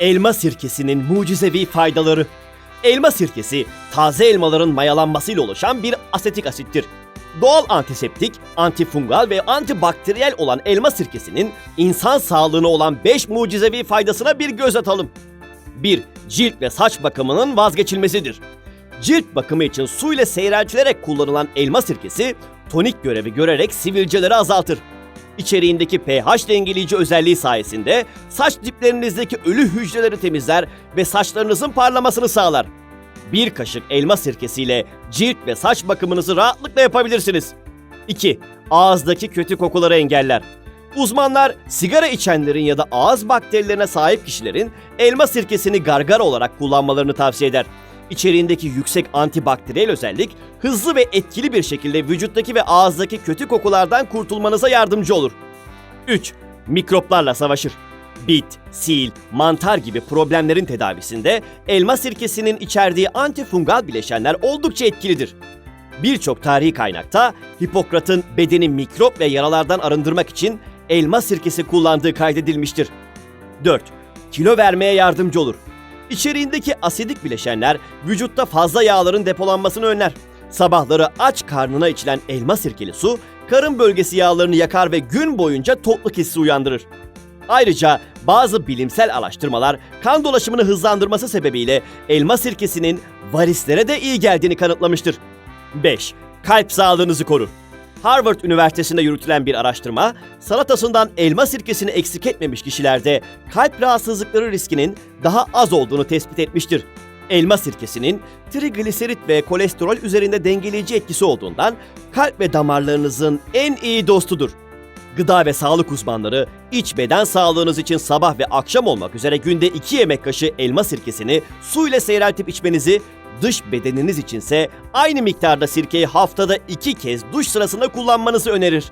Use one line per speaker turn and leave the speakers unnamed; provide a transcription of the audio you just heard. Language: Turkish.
Elma sirkesinin mucizevi faydaları. Elma sirkesi, taze elmaların mayalanmasıyla oluşan bir asetik asittir. Doğal antiseptik, antifungal ve antibakteriyel olan elma sirkesinin insan sağlığına olan 5 mucizevi faydasına bir göz atalım. 1. Cilt ve saç bakımının vazgeçilmesidir. Cilt bakımı için su ile seyreltilerek kullanılan elma sirkesi, tonik görevi görerek sivilceleri azaltır. İçeriğindeki pH dengeleyici özelliği sayesinde saç diplerinizdeki ölü hücreleri temizler ve saçlarınızın parlamasını sağlar. Bir kaşık elma sirkesiyle cilt ve saç bakımınızı rahatlıkla yapabilirsiniz. 2. Ağızdaki kötü kokuları engeller. Uzmanlar sigara içenlerin ya da ağız bakterilerine sahip kişilerin elma sirkesini gargara olarak kullanmalarını tavsiye eder. İçeriğindeki yüksek antibakteriyel özellik hızlı ve etkili bir şekilde vücuttaki ve ağızdaki kötü kokulardan kurtulmanıza yardımcı olur. 3. Mikroplarla savaşır. Bit, sil, mantar gibi problemlerin tedavisinde elma sirkesinin içerdiği antifungal bileşenler oldukça etkilidir. Birçok tarihi kaynakta Hipokrat'ın bedeni mikrop ve yaralardan arındırmak için elma sirkesi kullandığı kaydedilmiştir. 4. Kilo vermeye yardımcı olur. İçeriğindeki asidik bileşenler vücutta fazla yağların depolanmasını önler. Sabahları aç karnına içilen elma sirkeli su, karın bölgesi yağlarını yakar ve gün boyunca tokluk hissi uyandırır. Ayrıca bazı bilimsel araştırmalar kan dolaşımını hızlandırması sebebiyle elma sirkesinin varislere de iyi geldiğini kanıtlamıştır. 5. Kalp sağlığınızı korur. Harvard Üniversitesi'nde yürütülen bir araştırma, salatasından elma sirkesini eksik etmemiş kişilerde kalp rahatsızlıkları riskinin daha az olduğunu tespit etmiştir. Elma sirkesinin trigliserit ve kolesterol üzerinde dengeleyici etkisi olduğundan kalp ve damarlarınızın en iyi dostudur. Gıda ve sağlık uzmanları iç beden sağlığınız için sabah ve akşam olmak üzere günde 2 yemek kaşığı elma sirkesini su ile seyreltip içmenizi, dış bedeniniz içinse aynı miktarda sirkeyi haftada 2 kez duş sırasında kullanmanızı önerir.